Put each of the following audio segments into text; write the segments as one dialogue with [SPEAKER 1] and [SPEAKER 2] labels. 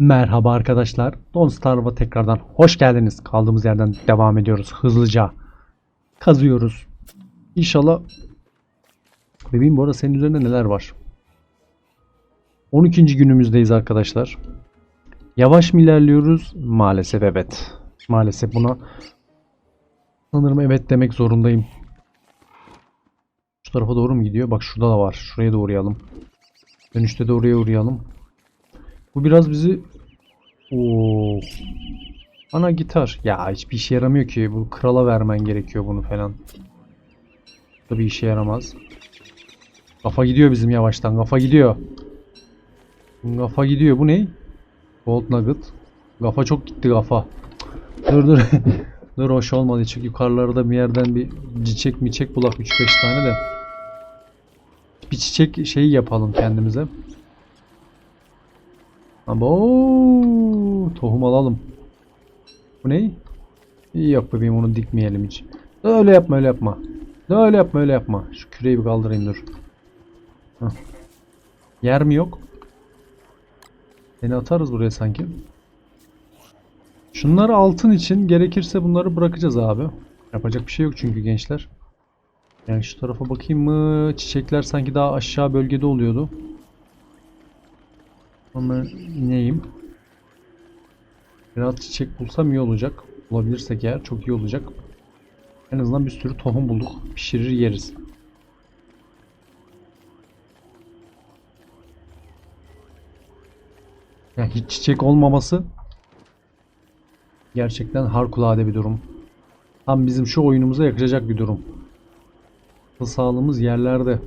[SPEAKER 1] Merhaba arkadaşlar. Don Star'va tekrardan hoş geldiniz. Kaldığımız yerden devam ediyoruz hızlıca. Kazıyoruz. İnşallah Bebeğim bu arada senin üzerinde neler var? 12. günümüzdeyiz arkadaşlar. Yavaş mı ilerliyoruz? Maalesef evet. Maalesef buna sanırım evet demek zorundayım. Şu tarafa doğru mu gidiyor? Bak şurada da var. Şuraya da uğrayalım. Dönüşte de oraya uğrayalım. Bu biraz bizi Oo. Ana gitar. Ya hiçbir işe yaramıyor ki. Bu krala vermen gerekiyor bunu falan. Bu bir işe yaramaz. Kafa gidiyor bizim yavaştan. Kafa gidiyor. Kafa gidiyor. Bu ne? Gold Nugget. Kafa çok gitti kafa. Dur dur. dur hoş olmadı. Çünkü yukarılarda bir yerden bir çiçek miçek bulak 3-5 tane de. Bir çiçek şeyi yapalım kendimize. Abo tohum alalım. Bu ne? İyi yok bebeğim onu dikmeyelim hiç. Öyle yapma öyle yapma. Öyle yapma öyle yapma. Şu küreği bir kaldırayım dur. Hah. Yer mi yok? Seni atarız buraya sanki. Şunları altın için gerekirse bunları bırakacağız abi. Yapacak bir şey yok çünkü gençler. Yani şu tarafa bakayım mı? Çiçekler sanki daha aşağı bölgede oluyordu. Ama ineyim. Biraz çiçek bulsam iyi olacak. Bulabilirsek eğer çok iyi olacak. En azından bir sürü tohum bulduk. Pişirir yeriz. Ya hiç çiçek olmaması gerçekten harikulade bir durum. Tam bizim şu oyunumuza yakışacak bir durum. Sağlığımız yerlerde.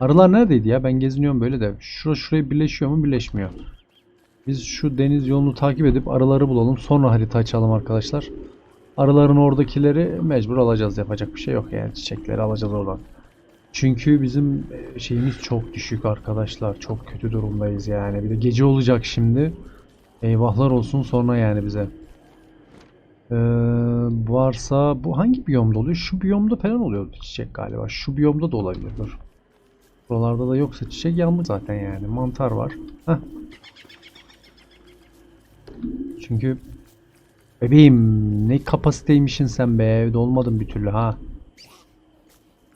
[SPEAKER 1] Arılar neredeydi ya? Ben geziniyorum böyle de. Şura şuraya birleşiyor mu? Birleşmiyor. Biz şu deniz yolunu takip edip arıları bulalım. Sonra harita açalım arkadaşlar. Arıların oradakileri mecbur alacağız. Yapacak bir şey yok yani. Çiçekleri alacağız oradan. Çünkü bizim e, şeyimiz çok düşük arkadaşlar. Çok kötü durumdayız yani. Bir de gece olacak şimdi. Eyvahlar olsun sonra yani bize. Ee, varsa bu hangi biyomda oluyor? Şu biyomda falan oluyor çiçek galiba. Şu biyomda da olabilir. Dur. Buralarda da yoksa çiçek yanmış zaten yani. Mantar var. Heh. Çünkü bebeğim ne kapasiteymişsin sen be. Evde olmadın bir türlü ha.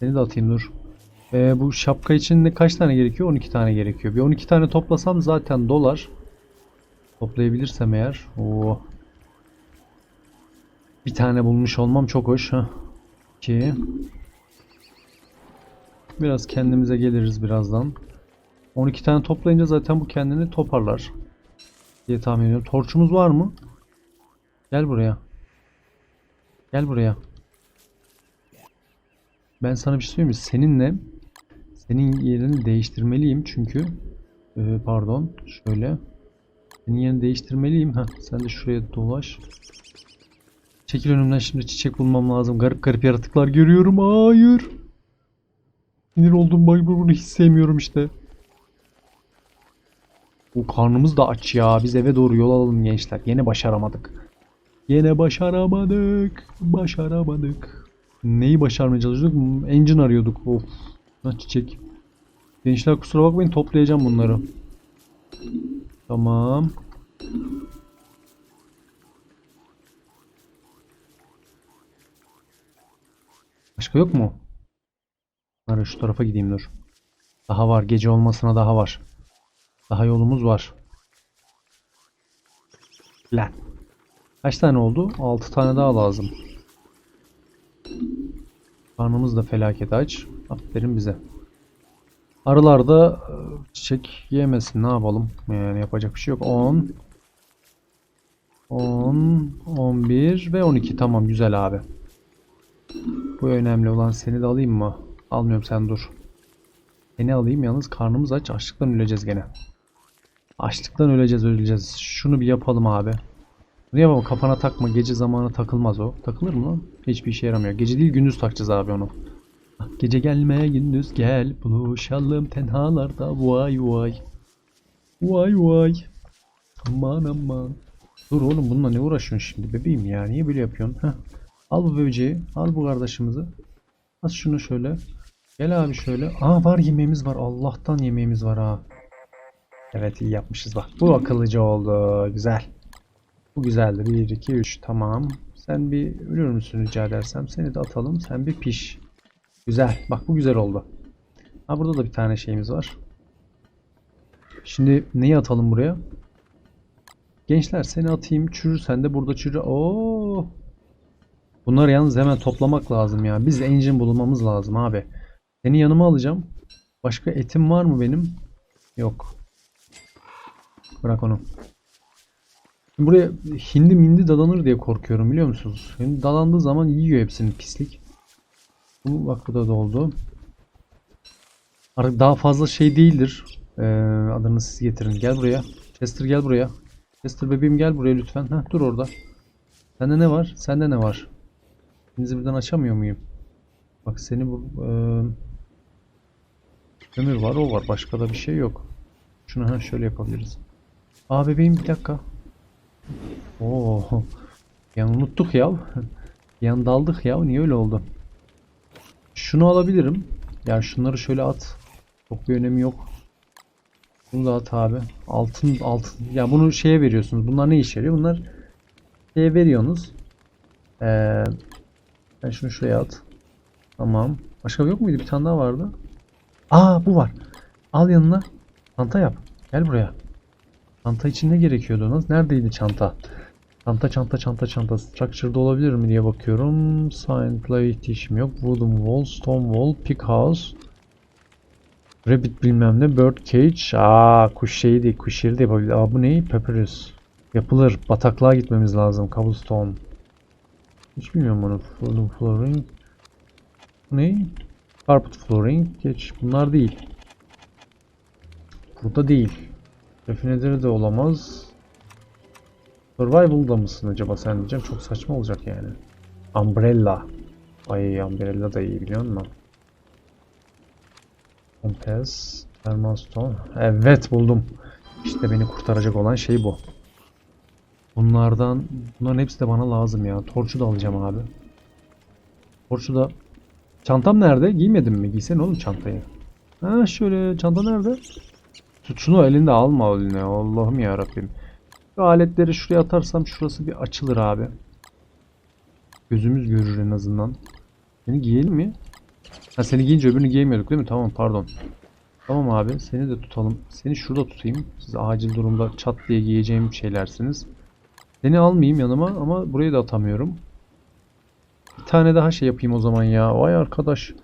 [SPEAKER 1] Seni de atayım dur. Ee, bu şapka için ne kaç tane gerekiyor? 12 tane gerekiyor. Bir 12 tane toplasam zaten dolar. Toplayabilirsem eğer. Oo. Bir tane bulmuş olmam çok hoş. ha. 2 Biraz kendimize geliriz birazdan. 12 tane toplayınca zaten bu kendini toparlar. Diye tahmin ediyorum. Torçumuz var mı? Gel buraya. Gel buraya. Ben sana bir şey söyleyeyim mi? Seninle senin yerini değiştirmeliyim çünkü Ee, pardon şöyle senin yerini değiştirmeliyim. Heh, sen de şuraya dolaş. Çekil önümden şimdi çiçek bulmam lazım. Garip garip yaratıklar görüyorum. Hayır. Sinir oldum bak bunu hiç sevmiyorum işte. Bu karnımız da aç ya. Biz eve doğru yol alalım gençler. Yine başaramadık. Yine başaramadık. Başaramadık. Neyi başarmaya çalışıyorduk? Engine arıyorduk. Of. Lan çiçek. Gençler kusura bakmayın toplayacağım bunları. Tamam. Başka yok mu? Ara şu tarafa gideyim dur. Daha var. Gece olmasına daha var. Daha yolumuz var. Lan. Kaç tane oldu? 6 tane daha lazım. Karnımız da felaket aç. Aferin bize. Arılar da e, çiçek yemesin. Ne yapalım? Yani yapacak bir şey yok. 10 10 11 ve 12. Tamam güzel abi. Bu önemli olan seni de alayım mı? Almıyorum sen dur. Seni alayım yalnız karnımız aç. Açlıktan öleceğiz gene. Açlıktan öleceğiz öleceğiz. Şunu bir yapalım abi. Bunu yapalım kafana takma. Gece zamanı takılmaz o. Takılır mı lan? Hiçbir işe yaramıyor. Gece değil gündüz takacağız abi onu. Ah, Gece gelme gündüz gel. Buluşalım tenhalarda. Vay vay. Vay vay. Aman aman. Dur oğlum bununla ne uğraşıyorsun şimdi bebeğim ya? Niye böyle yapıyorsun? Heh. Al bu böceği. Al bu kardeşimizi. Al şunu şöyle. Gel abi şöyle. Aa var yemeğimiz var. Allah'tan yemeğimiz var ha. Evet iyi yapmışız bak. Bu akıllıca oldu. Güzel. Bu güzeldi. 1, 2, 3. Tamam. Sen bir ölür müsün rica edersem? Seni de atalım. Sen bir piş. Güzel. Bak bu güzel oldu. Ha burada da bir tane şeyimiz var. Şimdi neyi atalım buraya? Gençler seni atayım. Çürür sen de burada çürür. Oo. Bunları yalnız hemen toplamak lazım ya. Biz engine bulmamız lazım abi. Seni yanıma alacağım. Başka etim var mı benim? Yok. Bırak onu. Şimdi buraya hindi mindi dadanır diye korkuyorum biliyor musunuz? Hindi dalandığı zaman yiyor hepsini pislik. Bu bak bu da doldu. Artık daha fazla şey değildir. Ee, adını siz getirin. Gel buraya. Chester gel buraya. Chester bebeğim gel buraya lütfen. Heh, dur orada. Sende ne var? Sende ne var? İkinizi birden açamıyor muyum? Bak seni bu... eee, Kömür var o var. Başka da bir şey yok. Şunu ha şöyle yapabiliriz. Aa bebeğim bir dakika. Oo. Yani unuttuk ya. Yan daldık ya. Niye öyle oldu? Şunu alabilirim. Yani şunları şöyle at. Çok bir önemi yok. Bunu da at abi. Altın altın. Ya bunu şeye veriyorsunuz. Bunlar ne işe yarıyor? Bunlar şeye veriyorsunuz. Ee, ben şunu şuraya at. Tamam. Başka yok muydu? Bir tane daha vardı. Aa bu var. Al yanına. Çanta yap. Gel buraya. Çanta için ne gerekiyordu? Nasıl? Neredeydi çanta? Çanta çanta çanta çanta. Structure'da olabilir mi diye bakıyorum. Sign play ihtiyacım yok. Wooden wall, stone wall, pick house. Rabbit bilmem ne. Bird cage. Aa kuş şeyi değil. Kuş yeri de yapabilir. Aa bu ne? Papyrus. Yapılır. Bataklığa gitmemiz lazım. Cobblestone. Hiç bilmiyorum onu. Wooden flooring. Ne? Carpet flooring. Geç. Bunlar değil. Burada değil. Refineleri de olamaz. Survival'da mısın acaba sen diyeceğim. Çok saçma olacak yani. Umbrella. Ay Umbrella da iyi biliyor musun? Compass. Thermal stone. Evet buldum. İşte beni kurtaracak olan şey bu. Bunlardan, bunların hepsi de bana lazım ya. Torçu da alacağım abi. Torçu da Çantam nerede? Giymedim mi? Giysene oğlum çantayı. Ha şöyle çanta nerede? Tut şunu elinde alma eline. Allah'ım ya Rabbim. Şu aletleri şuraya atarsam şurası bir açılır abi. Gözümüz görür en azından. Seni giyelim mi? Ha seni giyince öbürünü giyemiyorduk değil mi? Tamam pardon. Tamam abi seni de tutalım. Seni şurada tutayım. Siz acil durumda çat diye giyeceğim şeylersiniz. Seni almayayım yanıma ama burayı da atamıyorum. Bir tane daha şey yapayım o zaman ya. Vay arkadaş.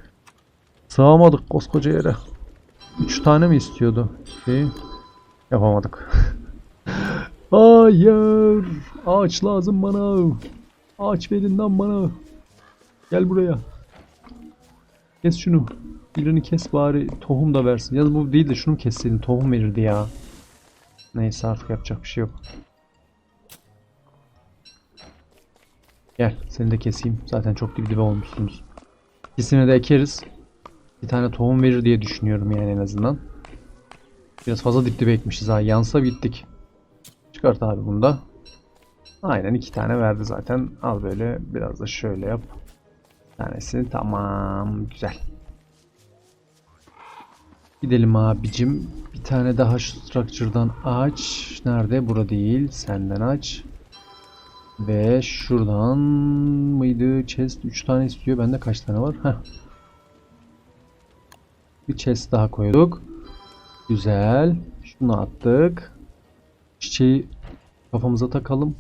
[SPEAKER 1] Sığamadık koskoca yere. Üç tane mi istiyordu? Şey yapamadık. Hayır. Ağaç lazım bana. Ağaç verin lan bana. Gel buraya. Kes şunu. Birini kes bari tohum da versin. Ya bu değil de şunu kesseydin tohum verirdi ya. Neyse artık yapacak bir şey yok. Gel seni de keseyim. Zaten çok dip dibe olmuşsunuz. İkisini de ekeriz. Bir tane tohum verir diye düşünüyorum yani en azından. Biraz fazla dip dibe ekmişiz ha. Yansa bittik. Çıkart abi bunu da. Aynen iki tane verdi zaten. Al böyle biraz da şöyle yap. Bir tanesi tamam. Güzel. Gidelim abicim. Bir tane daha structure'dan aç. Nerede? Bura değil. Senden aç. Ve şuradan mıydı? Chest 3 tane istiyor. Bende kaç tane var? Heh. Bir chest daha koyduk. Güzel. Şunu attık. Çiçeği kafamıza takalım.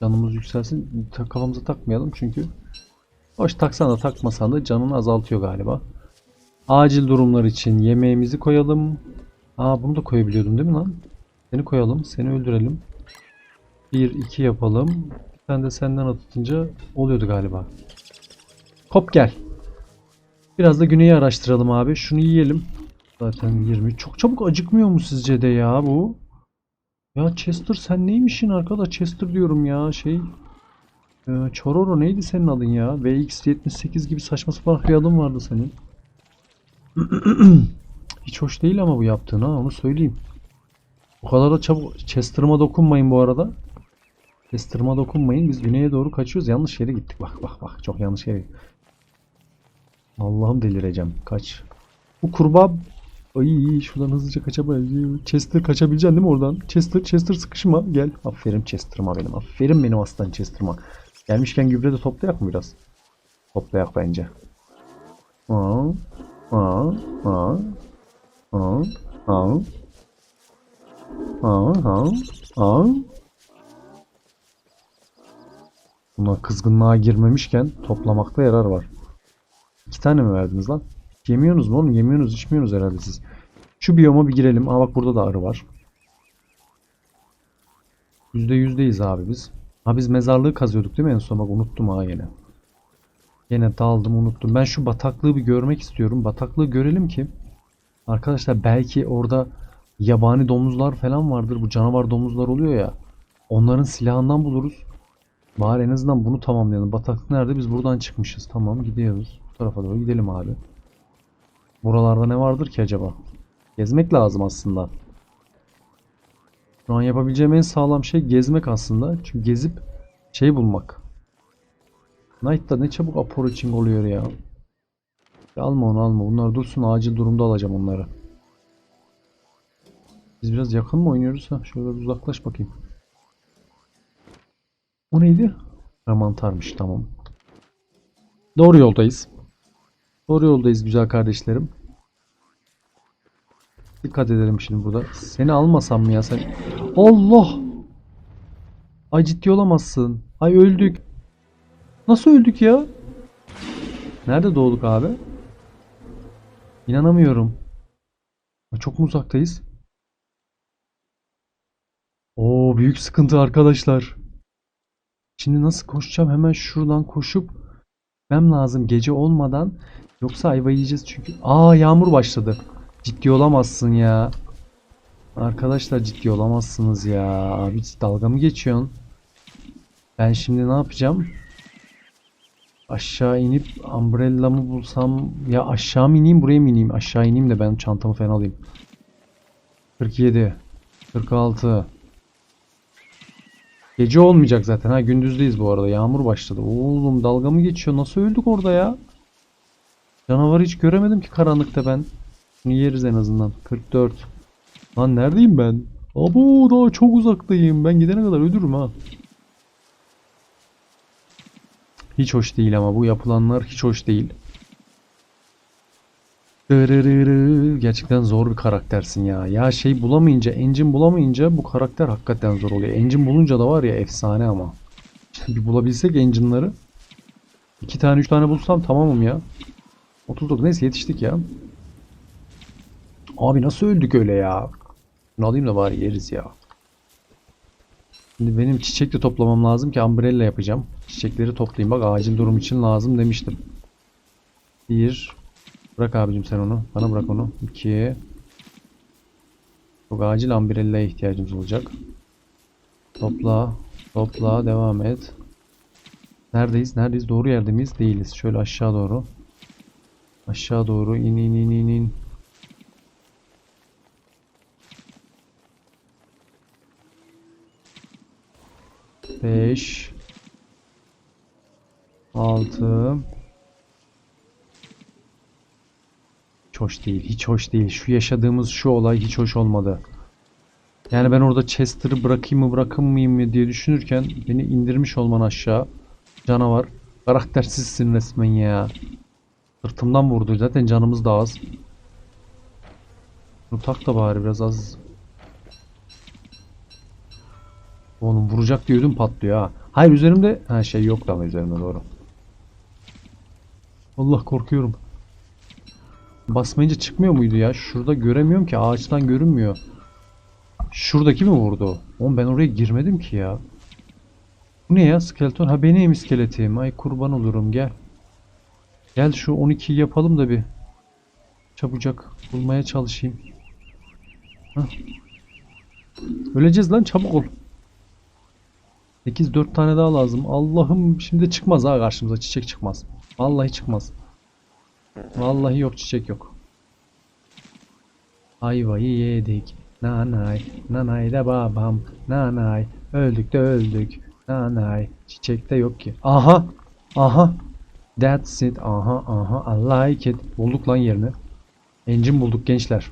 [SPEAKER 1] Canımız yükselsin. Kafamıza takmayalım çünkü. Hoş taksan da takmasan da canını azaltıyor galiba. Acil durumlar için yemeğimizi koyalım. Aa bunu da koyabiliyordum değil mi lan? Seni koyalım. Seni öldürelim. 1 2 yapalım. Tane de senden atınca oluyordu galiba. Kop gel. Biraz da güneyi araştıralım abi. Şunu yiyelim. Zaten 20. Çok çabuk acıkmıyor mu sizce de ya bu? Ya Chester sen neymişin arkadaş? Chester diyorum ya şey. Ee, Chororo neydi senin adın ya? VX78 gibi saçma sapan bir adın vardı senin. Hiç hoş değil ama bu yaptığın ha onu söyleyeyim. Bu kadar da çabuk Chester'ıma dokunmayın bu arada. Chester'ıma dokunmayın. Biz güneye doğru kaçıyoruz. Yanlış yere gittik. Bak bak bak. Çok yanlış yere. Allah'ım delireceğim. Kaç. Bu kurbağa Ay şuradan hızlıca kaçamayız. Chester kaçabileceksin değil mi oradan? Chester, Chester sıkışma. Gel. Aferin Chester'ıma benim. Aferin benim aslan Chester'ıma. Gelmişken gübre de toplayak mı biraz? Toplayak bence. Aa, aa, aa, aa, aa. Aa, aa, aa. Bunlar kızgınlığa girmemişken toplamakta yarar var. İki tane mi verdiniz lan? Yemiyorsunuz mu oğlum? Yemiyorsunuz, içmiyorsunuz herhalde siz. Şu biyoma bir girelim. Aa bak burada da arı var. Yüzde yüzdeyiz abi biz. Ha biz mezarlığı kazıyorduk değil mi en son? Bak unuttum ha yine. Yine daldım unuttum. Ben şu bataklığı bir görmek istiyorum. Bataklığı görelim ki. Arkadaşlar belki orada yabani domuzlar falan vardır. Bu canavar domuzlar oluyor ya. Onların silahından buluruz. Bari en azından bunu tamamlayalım. Bataklık nerede? Biz buradan çıkmışız. Tamam gidiyoruz. Bu tarafa doğru gidelim abi. Buralarda ne vardır ki acaba? Gezmek lazım aslında. Şu an yapabileceğim en sağlam şey gezmek aslında. Çünkü gezip şey bulmak. Knight'da ne çabuk approaching oluyor ya. Alma onu alma. Bunlar dursun acil durumda alacağım onları. Biz biraz yakın mı oynuyoruz? Ha, şöyle uzaklaş bakayım. O neydi? Ha, mantarmış tamam. Doğru yoldayız. Doğru yoldayız güzel kardeşlerim. Dikkat edelim şimdi burada. Seni almasam mı ya sen? Allah! Ay ciddi olamazsın. Ay öldük. Nasıl öldük ya? Nerede doğduk abi? İnanamıyorum. Çok mu uzaktayız? Oo büyük sıkıntı arkadaşlar. Şimdi nasıl koşacağım? Hemen şuradan koşup gitmem lazım gece olmadan. Yoksa ayva yiyeceğiz çünkü. Aa yağmur başladı. Ciddi olamazsın ya. Arkadaşlar ciddi olamazsınız ya. Abi dalga mı geçiyorsun? Ben şimdi ne yapacağım? Aşağı inip umbrellamı bulsam ya aşağı mı ineyim buraya mı ineyim? Aşağı ineyim de ben çantamı falan alayım. 47 46 Gece olmayacak zaten ha gündüzdeyiz bu arada yağmur başladı. Oğlum dalga mı geçiyor? Nasıl öldük orada ya? Canavarı hiç göremedim ki karanlıkta ben. Bunu yeriz en azından. 44. Lan neredeyim ben? Abo daha çok uzaktayım. Ben gidene kadar ölürüm ha. Hiç hoş değil ama bu yapılanlar hiç hoş değil. Gerçekten zor bir karaktersin ya. Ya şey bulamayınca, engine bulamayınca bu karakter hakikaten zor oluyor. Engine bulunca da var ya efsane ama. bir bulabilsek engine'ları. iki tane üç tane bulsam tamamım ya. 39 neyse yetiştik ya. Abi nasıl öldük öyle ya? Bunu alayım da bari yeriz ya. Şimdi benim çiçek de toplamam lazım ki umbrella yapacağım. Çiçekleri toplayayım. Bak acil durum için lazım demiştim. Bir. Bırak abicim sen onu. Bana bırak onu. İki. Çok acil umbrella'ya ihtiyacımız olacak. Topla. Topla. Devam et. Neredeyiz? Neredeyiz? Doğru yerde miyiz? Değiliz. Şöyle aşağı doğru. Aşağı doğru in in in in in. Beş. Altı. Hiç hoş değil. Hiç hoş değil. Şu yaşadığımız şu olay hiç hoş olmadı. Yani ben orada Chester'ı bırakayım mı bırakmayayım mı diye düşünürken beni indirmiş olman aşağı. Canavar. Karaktersizsin resmen ya. Sırtımdan vurdu. Zaten canımız da az. Bunu tak da bari biraz az. Oğlum vuracak diye ödüm patlıyor ha. Hayır üzerimde ha şey yoktu ama üzerimde doğru. Allah korkuyorum. Basmayınca çıkmıyor muydu ya? Şurada göremiyorum ki ağaçtan görünmüyor. Şuradaki mi vurdu? Oğlum ben oraya girmedim ki ya. Bu ne ya skeleton? Ha benim iskeletim. Ay kurban olurum gel. Gel şu 12'yi yapalım da bir. Çabucak bulmaya çalışayım. Hah. Öleceğiz lan çabuk ol. 8 4 tane daha lazım. Allah'ım şimdi çıkmaz ha karşımıza çiçek çıkmaz. Vallahi çıkmaz. Vallahi yok çiçek yok. Ayvayı yedik. Nanay. Nanay da babam. Nanay. Öldük de öldük. Nanay. Çiçek de yok ki. Aha. Aha. That's it. Aha aha. I like it. Bulduk lan yerini. Engine bulduk gençler.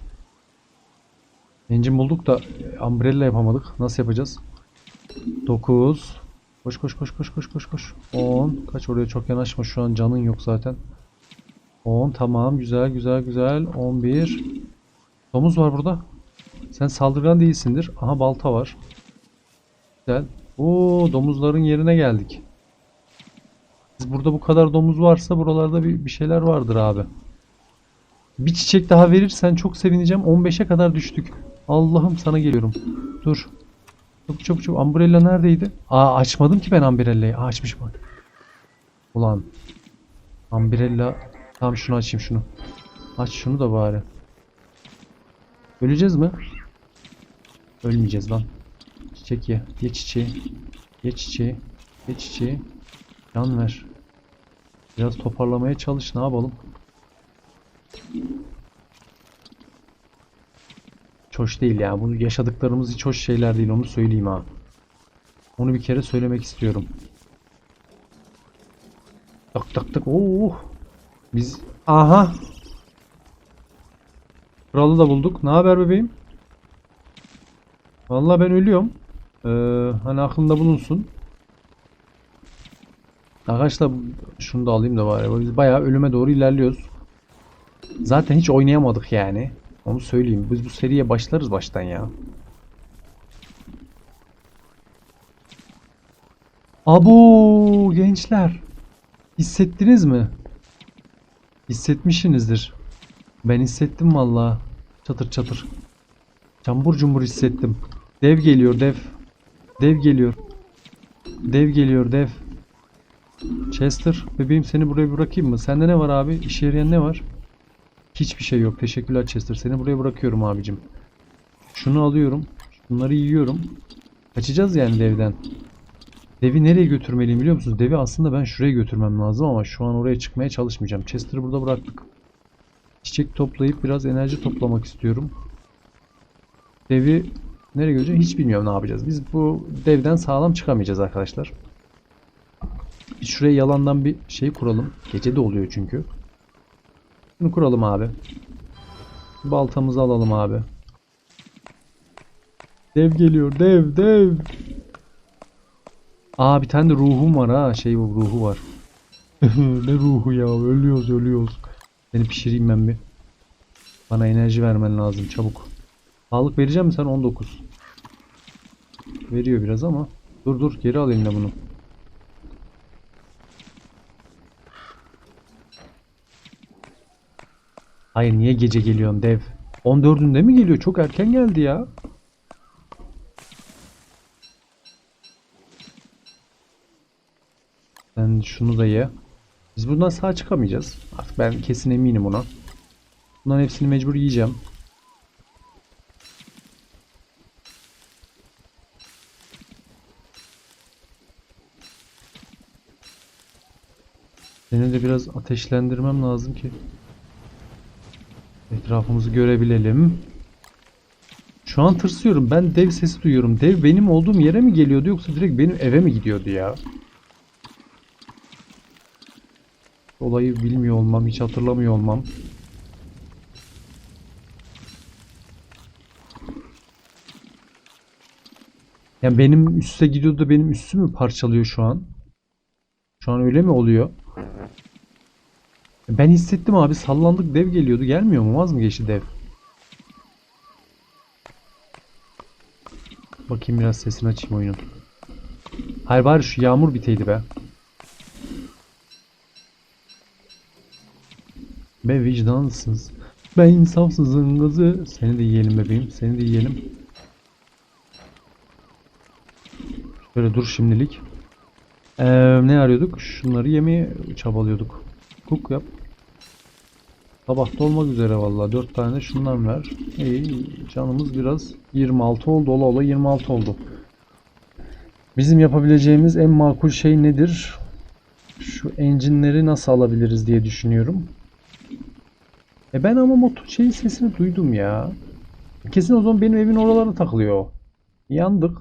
[SPEAKER 1] Engine bulduk da e, umbrella yapamadık. Nasıl yapacağız? 9 Koş koş koş koş koş koş koş. 10 Kaç oraya çok yanaşma şu an canın yok zaten. 10 tamam güzel güzel güzel. 11 Domuz var burada. Sen saldırgan değilsindir. Aha balta var. Güzel. Oo domuzların yerine geldik. Biz burada bu kadar domuz varsa buralarda bir, bir şeyler vardır abi. Bir çiçek daha verirsen çok sevineceğim. 15'e kadar düştük. Allah'ım sana geliyorum. Dur. Çabuk çabuk çabuk. Umbrella neredeydi? Aa açmadım ki ben Umbrella'yı. Aa açmışım. Ulan. Umbrella. Tamam şunu açayım şunu. Aç şunu da bari. Öleceğiz mi? Ölmeyeceğiz lan. Çiçek ye. Ye çiçeği. Ye çiçeği. Ye çiçeği. Can ver. Biraz toparlamaya çalış. Ne yapalım? Hiç hoş değil ya. Bu yaşadıklarımız hiç hoş şeyler değil. Onu söyleyeyim ha. Onu bir kere söylemek istiyorum. Tak tak tak. Oo. Biz aha. Kralı da bulduk. Ne haber bebeğim? Vallahi ben ölüyorum. Ee, hani aklında bulunsun. Arkadaşlar şunu da alayım da bari. Biz bayağı ölüme doğru ilerliyoruz. Zaten hiç oynayamadık yani. Onu söyleyeyim. Biz bu seriye başlarız baştan ya. Abo gençler. Hissettiniz mi? Hissetmişsinizdir. Ben hissettim valla. Çatır çatır. Cambur cumbur hissettim. Dev geliyor dev. Dev geliyor. Dev geliyor dev. Chester bebeğim seni buraya bırakayım mı? Sende ne var abi? İşe yarayan ne var? Hiçbir şey yok. Teşekkürler Chester. Seni buraya bırakıyorum abicim. Şunu alıyorum. Bunları yiyorum. Kaçacağız yani devden. Devi nereye götürmeliyim biliyor musunuz? Devi aslında ben şuraya götürmem lazım ama şu an oraya çıkmaya çalışmayacağım. Chester'ı burada bıraktık. Çiçek toplayıp biraz enerji toplamak istiyorum. Devi nereye götüreceğim hiç bilmiyorum ne yapacağız. Biz bu devden sağlam çıkamayacağız arkadaşlar. Şuraya yalandan bir şey kuralım. Gece de oluyor çünkü. Bunu kuralım abi. Baltamızı alalım abi. Dev geliyor. Dev dev. Aa bir tane de ruhum var ha. Şey bu ruhu var. ne ruhu ya. Ölüyoruz ölüyoruz. Seni pişireyim ben bir. Bana enerji vermen lazım çabuk. Sağlık vereceğim mi sen 19. Veriyor biraz ama. Dur dur geri al eline bunu. Hayır niye gece geliyorsun dev? 14'ünde mi geliyor? Çok erken geldi ya. Sen şunu da ye. Biz buradan sağ çıkamayacağız. Artık ben kesin eminim ona. Bunların hepsini mecbur yiyeceğim. Seni de biraz ateşlendirmem lazım ki etrafımızı görebilelim. Şu an tırsıyorum. Ben dev sesi duyuyorum. Dev benim olduğum yere mi geliyordu yoksa direkt benim eve mi gidiyordu ya? Olayı bilmiyor olmam, hiç hatırlamıyor olmam. Yani benim üste gidiyor da benim üstümü parçalıyor şu an. Şu an öyle mi oluyor? Ben hissettim abi sallandık dev geliyordu. Gelmiyor mu? Vaz mı geçti dev? Bakayım biraz sesini açayım oyunun. Hayır bari şu yağmur biteydi be. Be vicdansız. Ben insafsızın kızı. Seni de yiyelim bebeğim. Seni de yiyelim. Şöyle dur şimdilik. Ee, ne arıyorduk? Şunları yemeye çabalıyorduk. Cook yap. Sabah da olmak üzere vallahi 4 tane şundan ver. İyi canımız biraz 26 oldu ola ola 26 oldu. Bizim yapabileceğimiz en makul şey nedir? Şu engine'leri nasıl alabiliriz diye düşünüyorum. E ben ama motor şeyin sesini duydum ya. Kesin o zaman benim evin oralarına takılıyor. Yandık.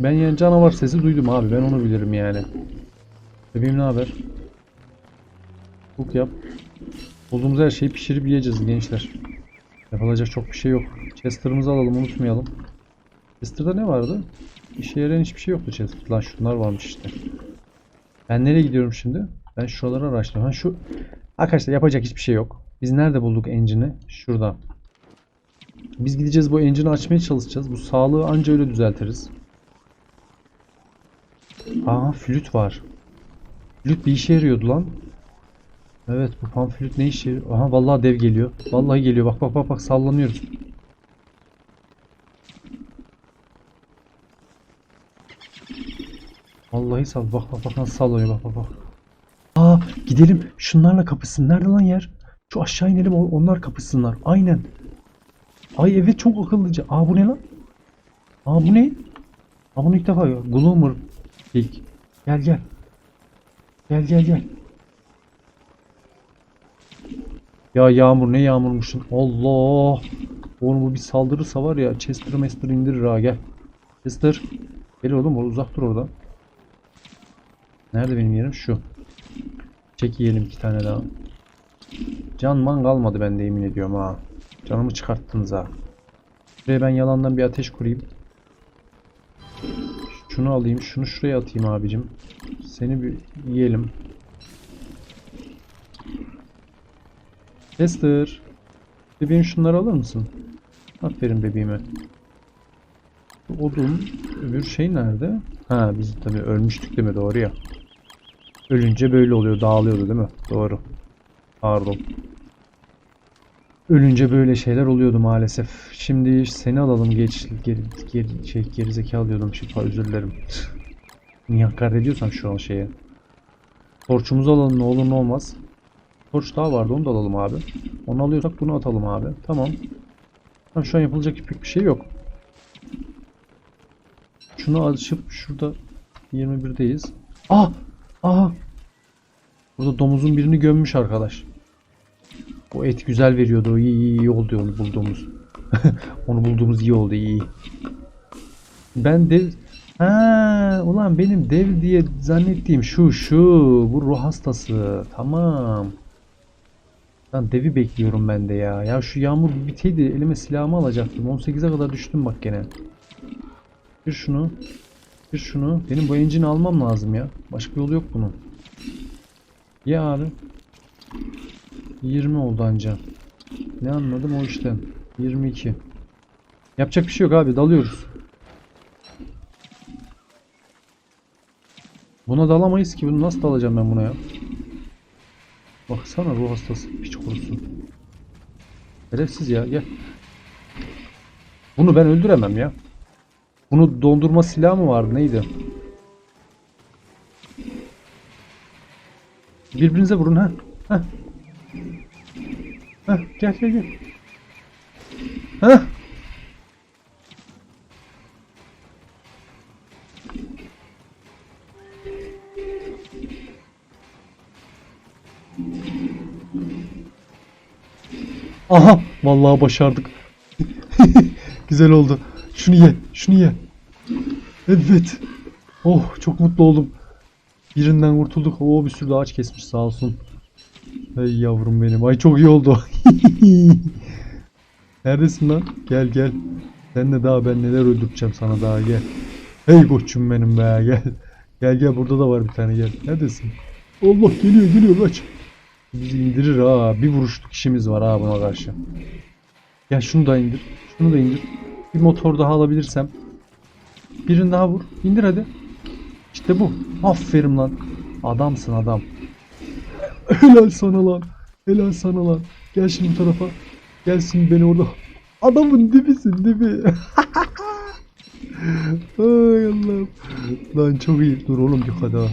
[SPEAKER 1] Ben yani canavar sesi duydum abi. Ben onu bilirim yani. Bebeğim ne haber? Cook yap. Bulduğumuz her şeyi pişirip yiyeceğiz gençler. Yapılacak çok bir şey yok. Chester'ımızı alalım unutmayalım. Chester'da ne vardı? İşe yarayan hiçbir şey yoktu Chester. Lan şunlar varmış işte. Ben nereye gidiyorum şimdi? Ben şuraları araştırıyorum. Ha şu... Arkadaşlar yapacak hiçbir şey yok. Biz nerede bulduk engine'i? Şurada. Biz gideceğiz bu engine'i açmaya çalışacağız. Bu sağlığı anca öyle düzeltiriz. Aa flüt var. Flüt bir işe yarıyordu lan. Evet bu panflüt ne işe yarıyor? Aha vallahi dev geliyor. Vallahi geliyor. Bak bak bak bak sallanıyoruz. Vallahi sal. Bak bak bak nasıl sallanıyor. Bak bak bak. Aa gidelim. Şunlarla kapışsın. Nerede lan yer? Şu aşağı inelim. Onlar kapışsınlar. Aynen. Ay evet çok akıllıca. Aa bu ne lan? Aa bu ne? Aa bunu ilk defa gör. Gloomer Pig. Gel gel. Gel gel gel. Ya yağmur ne yağmurmuşsun. Allah. Oğlum bu bir saldırırsa var ya Chester Master indirir ha gel. Chester. Gel oğlum uzak dur oradan. Nerede benim yerim? Şu. Çek yiyelim iki tane daha. Can man kalmadı bende yemin ediyorum ha. Canımı çıkarttınız ha. Şuraya ben yalandan bir ateş kurayım. Şunu alayım. Şunu şuraya atayım abicim. Seni bir yiyelim. Chester. Bebeğim şunları alır mısın? Aferin bebeğime. Odun öbür şey nerede? Ha biz tabii ölmüştük değil mi? Doğru ya. Ölünce böyle oluyor. Dağılıyordu değil mi? Doğru. Pardon. Ölünce böyle şeyler oluyordu maalesef. Şimdi seni alalım geç geri, geri, şey, gerizekalı diyordum şifa özür dilerim. Niye hakaret ediyorsam şu an şeye. Torçumuzu alalım ne olur ne olmaz. Torç daha vardı onu da alalım abi. Onu alıyorsak bunu atalım abi. Tamam. Tamam şu an yapılacak pek bir şey yok. Şunu açıp şurada 21'deyiz. Ah! Aha! Burada domuzun birini gömmüş arkadaş. O et güzel veriyordu. İyi iyi, iyi oldu onu bulduğumuz. onu bulduğumuz iyi oldu iyi. Ben dev... Ha, ulan benim dev diye zannettiğim şu şu. Bu ruh hastası. Tamam. Lan devi bekliyorum ben de ya. Ya şu yağmur biteydi elime silahımı alacaktım. 18'e kadar düştüm bak gene. Bir şunu. Bir şunu. Benim bu engine almam lazım ya. Başka yolu yok bunun. Ye abi. 20 oldu anca. Ne anladım o işten. 22. Yapacak bir şey yok abi dalıyoruz. Buna dalamayız ki. Bunu nasıl dalacağım ben buna ya? Baksana ruh hastası. Hiç kurusun. Şerefsiz ya gel. Bunu ben öldüremem ya. Bunu dondurma silahı mı vardı neydi? Birbirinize vurun ha. Ha. Ha gel gel gel. Ha. Aha vallahi başardık. Güzel oldu. Şunu ye, şunu ye. Evet. Oh çok mutlu oldum. Birinden kurtulduk. Oo bir sürü de ağaç kesmiş sağ olsun. Hey yavrum benim. Ay çok iyi oldu. Neredesin lan? Gel gel. Sen de daha ben neler öldüreceğim sana daha gel. Hey koçum benim be gel. Gel gel burada da var bir tane gel. Neredesin? Allah geliyor geliyor kaç. Bizi indirir ha. Bir vuruşluk işimiz var ha buna karşı. Ya şunu da indir. Şunu da indir. Bir motor daha alabilirsem. Birini daha vur. İndir hadi. İşte bu. Aferin lan. Adamsın adam. Helal sana lan. Helal sana lan. Gel şimdi bu tarafa. Gelsin beni orada. Adamın dibisin dibi. Ay Allah'ım. Lan çok iyi. Dur oğlum yukarıda. ha.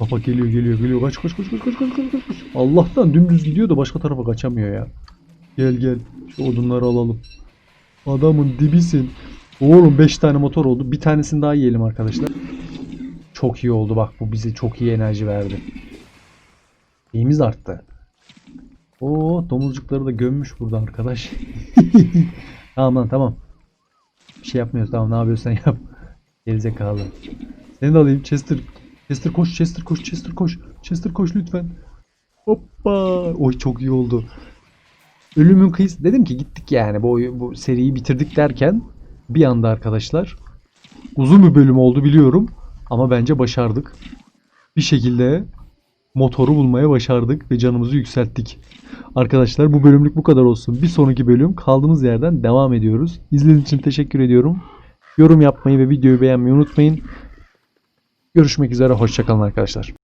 [SPEAKER 1] Baba geliyor geliyor geliyor. Kaç kaç kaç kaç kaç kaç kaç kaç. Allah'tan dümdüz gidiyor da başka tarafa kaçamıyor ya. Gel gel. Şu odunları alalım. Adamın dibisin. Oğlum 5 tane motor oldu. Bir tanesini daha yiyelim arkadaşlar. Çok iyi oldu bak bu bize çok iyi enerji verdi. İyimiz arttı. Oo domuzcukları da gömmüş burada arkadaş. tamam tamam. Bir şey yapmıyoruz tamam ne yapıyorsan yap. Gerizekalı. Seni de alayım Chester. Chester koş Chester koş Chester koş. Chester koş lütfen. Hoppa. Oy çok iyi oldu. Ölümün kıyısı dedim ki gittik yani bu, bu seriyi bitirdik derken bir anda arkadaşlar uzun bir bölüm oldu biliyorum ama bence başardık. Bir şekilde motoru bulmaya başardık ve canımızı yükselttik. Arkadaşlar bu bölümlük bu kadar olsun. Bir sonraki bölüm kaldığımız yerden devam ediyoruz. İzlediğiniz için teşekkür ediyorum. Yorum yapmayı ve videoyu beğenmeyi unutmayın. Görüşmek üzere. Hoşçakalın arkadaşlar.